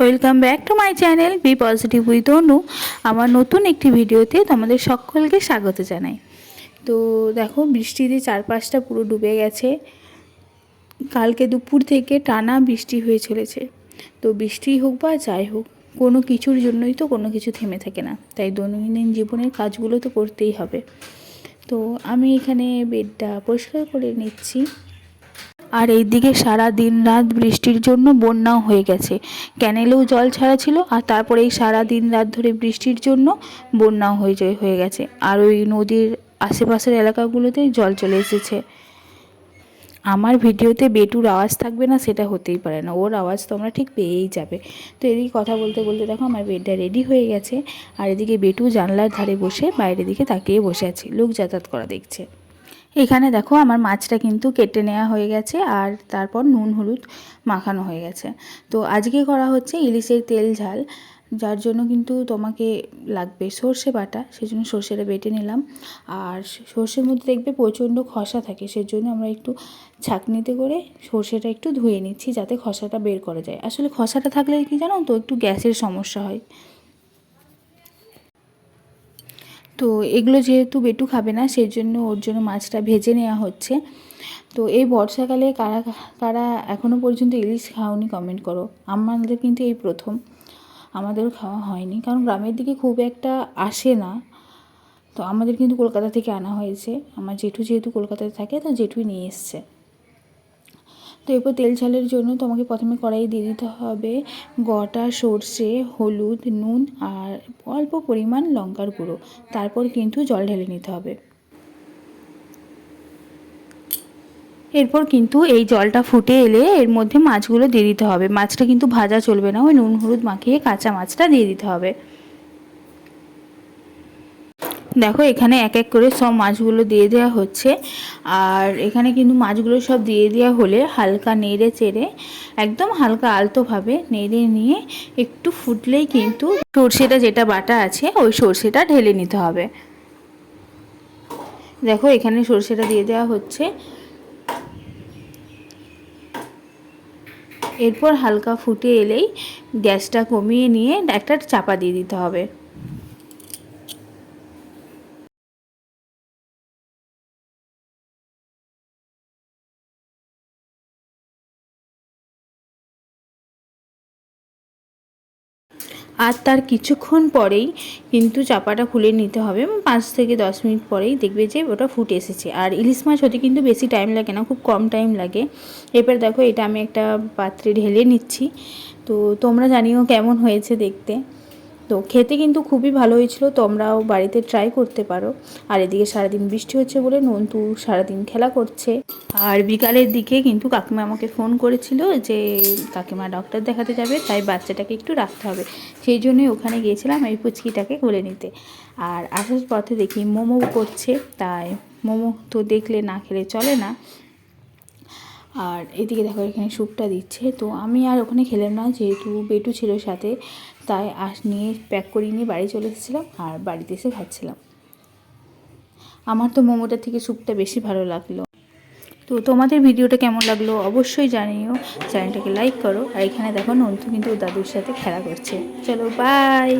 Welcome back to my channel be positive with Anu আমার নতুন একটি ভিডিওতে তোমাদের সকলকে স্বাগত জানাই। তো দেখো, বৃষ্টিতে চারপাশটা পুরো ডুবে গেছে। কালকে দুপুর থেকে টানা বৃষ্টি হয়ে চলেছে। তো বৃষ্টি হোক বা যাই হোক, কোনো কিছুর জন্যই তো কোনো কিছু থেমে থাকে না। তাই দৈনন্দিন জীবনের কাজগুলো তো করতেই হবে। তো আমি এখানে বেডটা পরিষ্কার করে নিচ্ছি। আর এইদিকে সারা দিন রাত বৃষ্টির জন্য বন্যাও হয়ে গেছে। ক্যানেলেও জল ছাড়া ছিল আর তারপরে এই সারা দিন রাত ধরে বৃষ্টির জন্য বন্যাও হয়ে হয়ে গেছে। আর ওই নদীর আশেপাশের এলাকাগুলোতে জল চলে এসেছে। আমার ভিডিওতে বেটুর আওয়াজ থাকবে না, সেটা হতেই পারে না। ওর আওয়াজ তোমরা ঠিক পেয়েই যাবে। তো এদিকে কথা বলতে বলতে দেখো, আমার বেডটা রেডি হয়ে গেছে। আর এদিকে বেটু জানলার ধারে বসে বাইরের দিকে তাকিয়ে বসে আছে। লোক যাতায়াত করা দেখছে। এখানে দেখো আমার মাছটা কিন্তু কেটে নেওয়া হয়ে গেছে আর তারপর নুন, হলুদ মাখানো হয়ে গেছে। তো আজকে করা হচ্ছে ইলিশের তেল ঝাল, যার জন্য কিন্তু তোমাকে লাগবে সর্ষে বাটা, সেজন্য সর্ষেটা বেটে নিলাম। আর সর্ষের মধ্যে দেখবে প্রচণ্ড খসা থাকে, সেজন্য আমরা একটু ছাঁকনিতে করে সর্ষেটা একটু ধুয়ে নিচ্ছি যাতে খসাটা বের করা যায়। আসলে খসাটা থাকলে কি জানো তো, একটু গ্যাসের সমস্যা হয়। তো এগুলো যেহেতু বেটু খাবে না, সেই জন্য ওর জন্য মাছটা ভেজে নেওয়া হচ্ছে। তো এই বর্ষাকালে কারা কারা এখনও পর্যন্ত ইলিশ খাওনি কমেন্ট করো। আমাদের কিন্তু এই প্রথম। আমাদেরও খাওয়া হয়নি, কারণ গ্রামের দিকে খুব একটা আসে না। তো আমাদের কিন্তু কলকাতা থেকে আনা হয়েছে। আমার জেঠু যেহেতু কলকাতায় থাকে, তো জেঠুই নিয়ে এসছে। তো এরপর তেল ঝালের জন্য তোমাকে প্রথমে কড়াই দিয়ে দিতে হবে গোটা সর্ষে, হলুদ, নুন আর অল্প পরিমাণ লঙ্কার গুঁড়ো। তারপর কিন্তু জল ঢেলে নিতে হবে। এরপর কিন্তু এই জলটা ফুটে এলে এর মধ্যে মাছগুলো দিয়ে দিতে হবে। মাছটা কিন্তু ভাজা চলবে না। ওই নুন, হলুদ মাখিয়ে কাঁচা মাছটা দিয়ে দিতে হবে। দেখো এখানে এক এক করে সব মাছগুলো দিয়ে দেওয়া হচ্ছে। আর এখানে কিন্তু মাছগুলো সব দিয়ে দেওয়া হলে হালকা নেড়ে চেড়ে, একদম হালকা আলতোভাবে নেড়ে নিয়ে একটু ফুটলেই কিন্তু সর্ষেটা যেটা বাটা আছে, ওই সর্ষেটা ঢেলে নিতে হবে। দেখো এখানে সর্ষেটা দিয়ে দেওয়া হচ্ছে। এরপর হালকা ফুটে এলেই গ্যাসটা কমিয়ে নিয়ে একটা চাপা দিয়ে দিতে হবে। আর তার কিছুক্ষণ পরেই কিন্তু চাপাটা খুলে নিতে হবে। পাঁচ থেকে দশ মিনিট পরেই দেখবে যে ওটা ফুটে এসেছে। আর ইলিশ মাছ হতে কিন্তু বেশি টাইম লাগে না, খুব কম টাইম লাগে। এবার দেখো এটা আমি একটা পাত্রে ঢেলে নিচ্ছি। তো তোমরা জানিও কেমন হয়েছে দেখতে। তো খেতে কিন্তু খুবই ভালো হয়েছিল, তোমরাও বাড়িতে ট্রাই করতে পারো। আর এদিকে সারাদিন বৃষ্টি হচ্ছে বলে নন্তু সারাদিন খেলা করছে। আর বিকালের দিকে কিন্তু কাকিমা আমাকে ফোন করেছিল যে, কাকিমা ডক্টর দেখাতে যাবে, তাই বাচ্চাটাকে একটু রাখতে হবে। সেই জন্যই ওখানে গিয়েছিলাম এই পুচকিটাকে কোলে নিতে। আর আসার পথে দেখি মোমো করছে, তাই মোমো তো দেখলে না খেলে চলে না। আর এদিকে দেখো এখানে স্যুপটা দিচ্ছে। তো আমি আর ওখানে খেলাম না, যেহেতু বেটু ছিল সাথে, তাই আস নিয়ে প্যাক করিয়ে নিয়ে বাড়ি চলে এসেছিলাম আর বাড়িতে এসে খাচ্ছিলাম। আমার তো মোমোটার থেকে স্যুপটা বেশি ভালো লাগল। তো তোমাদের ভিডিওটা কেমন লাগল অবশ্যই জানিও। চ্যানেলটাকে লাইক করো। আর এখানে দেখো নন্তু কিন্তু দাদুর সাথে খেলা করছে। চলো বাই